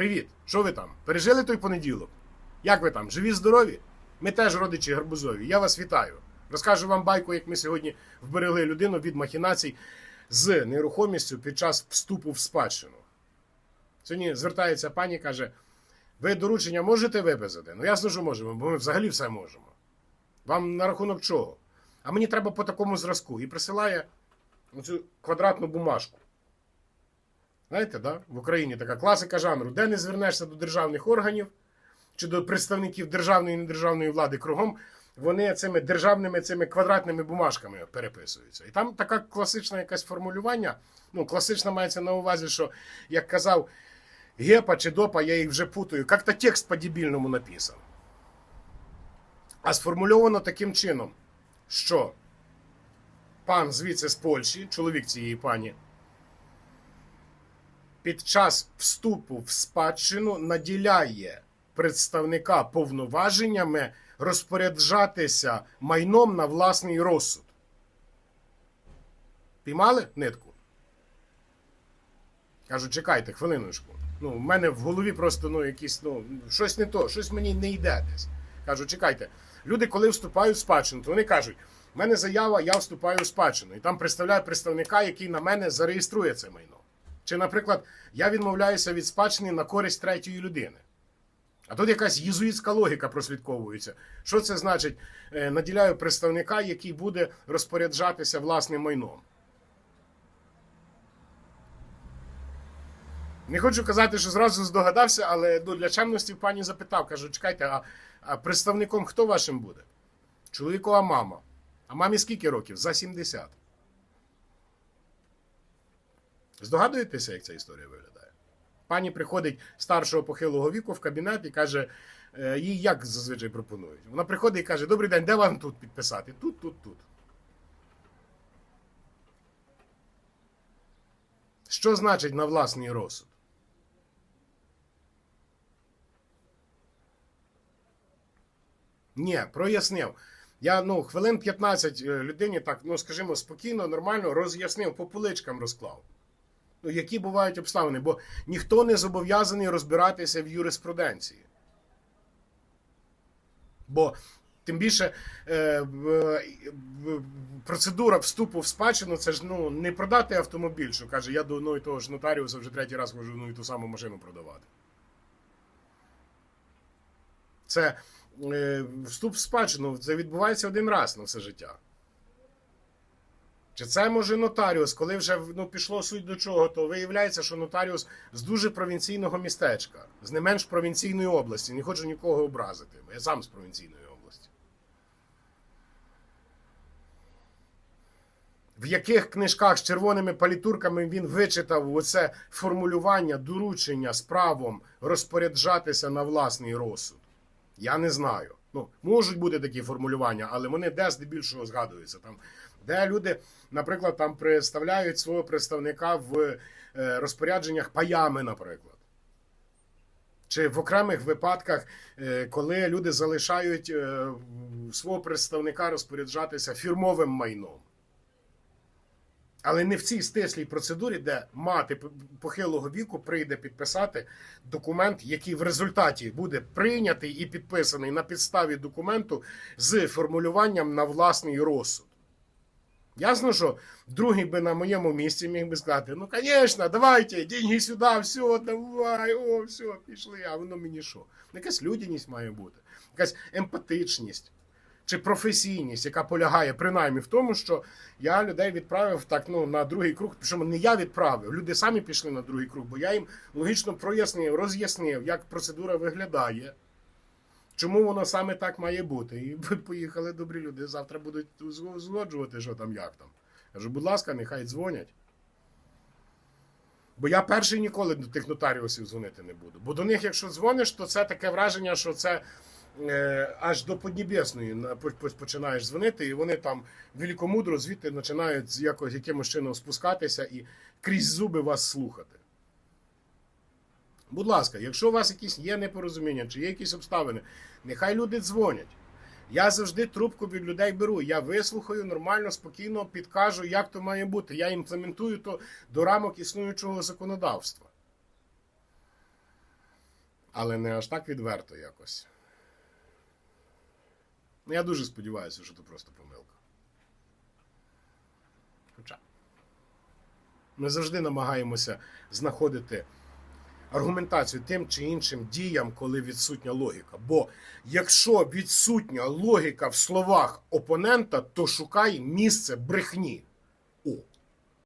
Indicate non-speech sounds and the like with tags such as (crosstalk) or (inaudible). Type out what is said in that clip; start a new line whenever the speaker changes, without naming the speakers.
Привіт! Що ви там? Пережили той понеділок? Як ви там? Живі, здорові? Ми теж родичі гарбузові. Я вас вітаю. Розкажу вам байку, як ми сьогодні вберегли людину від махінацій з нерухомістю під час вступу в спадщину. Сьогодні звертається пані каже: ви доручення можете виписати? Ну ясно, що можемо, бо ми взагалі все можемо. Вам на рахунок чого? А мені треба по такому зразку. І присилає оцю квадратну бумажку. Знаєте, да? в Україні така класика жанру, де не звернешся до державних органів чи до представників державної і недержавної влади кругом, вони цими державними цими квадратними бумажками переписуються. І там така класична якась формулювання. Ну, класична мається на увазі, що, як казав Гепа чи Допа, я їх вже путаю, як-то текст по-дебільному написан. А сформульовано таким чином, що пан звідси з Польщі, чоловік цієї пані, під час вступу в спадщину наділяє представника повноваженнями розпоряджатися майном на власний розсуд. Піймали нитку? Кажу, чекайте, хвилиночку. Ну, в мене в голові просто ну, якісь, ну, щось не то, щось мені не йде десь. Кажу, чекайте. Люди, коли вступають в спадщину, то вони кажуть, в мене заява, я вступаю в спадщину. І там представляють представника, який на мене зареєструє це майно. Чи, наприклад, я відмовляюся від спадщини на користь третьої людини. А тут якась єзуїтська логіка прослідковується. Що це значить? Е, Наділяю представника, який буде розпоряджатися власним майном. Не хочу казати, що зразу здогадався, але ну, для чемності пані запитав. Кажу, чекайте, а, а представником хто вашим буде? Чоловікова мама. А мамі скільки років? За 70. Здогадуєтеся, як ця історія виглядає? Пані приходить старшого похилого віку в кабінет і каже, е, їй як зазвичай пропонують. Вона приходить і каже: Добрий день, де вам тут підписати? Тут, тут, тут. Що значить на власний розсуд? Ні, прояснив. Я ну, хвилин 15 е, людині так, ну скажімо, спокійно, нормально роз'яснив, по поличкам розклав. Ну, які бувають обставини, бо ніхто не зобов'язаний розбиратися в юриспруденції. Бо тим більше е, в- процедура вступу в спадщину це ж ну, не продати автомобіль, що каже, я до одного і того ж нотаріуса вже третій раз можу одну і ту саму машину продавати. Це е, вступ в спадщину це відбувається один раз на все життя. Чи це може нотаріус, коли вже ну, пішло суть до чого, то виявляється, що нотаріус з дуже провінційного містечка, з не менш провінційної області. Не хочу нікого образити, я сам з провінційної області. В яких книжках з червоними палітурками він вичитав оце формулювання, доручення з правом розпоряджатися на власний розсуд? Я не знаю. Ну, можуть бути такі формулювання, але вони де здебільшого згадуються. Там, де люди, наприклад, там представляють свого представника в е, розпорядженнях паями, наприклад. Чи в окремих випадках, е, коли люди залишають е, свого представника розпоряджатися фірмовим майном. Але не в цій стислій процедурі, де мати похилого віку прийде підписати документ, який в результаті буде прийнятий і підписаний на підставі документу з формулюванням на власний розсуд. Ясно, що другий би на моєму місці міг би сказати: ну, звісно, давайте, деньги сюди, все, давай, о, все, пішли. А воно мені що? Якась людяність має бути, якась емпатичність чи професійність, яка полягає принаймні в тому, що я людей відправив так ну на другий круг. Причому не я відправив, люди самі пішли на другий круг, бо я їм логічно прояснив, роз'яснив, як процедура виглядає. Чому воно саме так має бути? І (laughs) ви поїхали добрі люди. Завтра будуть узгоджувати, що там, як там. Кажу, будь ласка, нехай дзвонять. Бо я перший ніколи до тих нотаріусів дзвонити не буду. Бо до них, якщо дзвониш, то це таке враження, що це е, аж до Поднебесної на- по- по- починаєш дзвонити, і вони там великомудро звідти починають якось, якимось чином спускатися і крізь зуби вас слухати. Будь ласка, якщо у вас якісь є непорозуміння чи є якісь обставини, нехай люди дзвонять. Я завжди трубку від людей беру. Я вислухаю нормально, спокійно підкажу, як то має бути. Я імплементую то до рамок існуючого законодавства. Але не аж так відверто якось. Ну, я дуже сподіваюся, що це просто помилка. Хоча ми завжди намагаємося знаходити аргументацію тим чи іншим діям, коли відсутня логіка. Бо якщо відсутня логіка в словах опонента, то шукай місце брехні.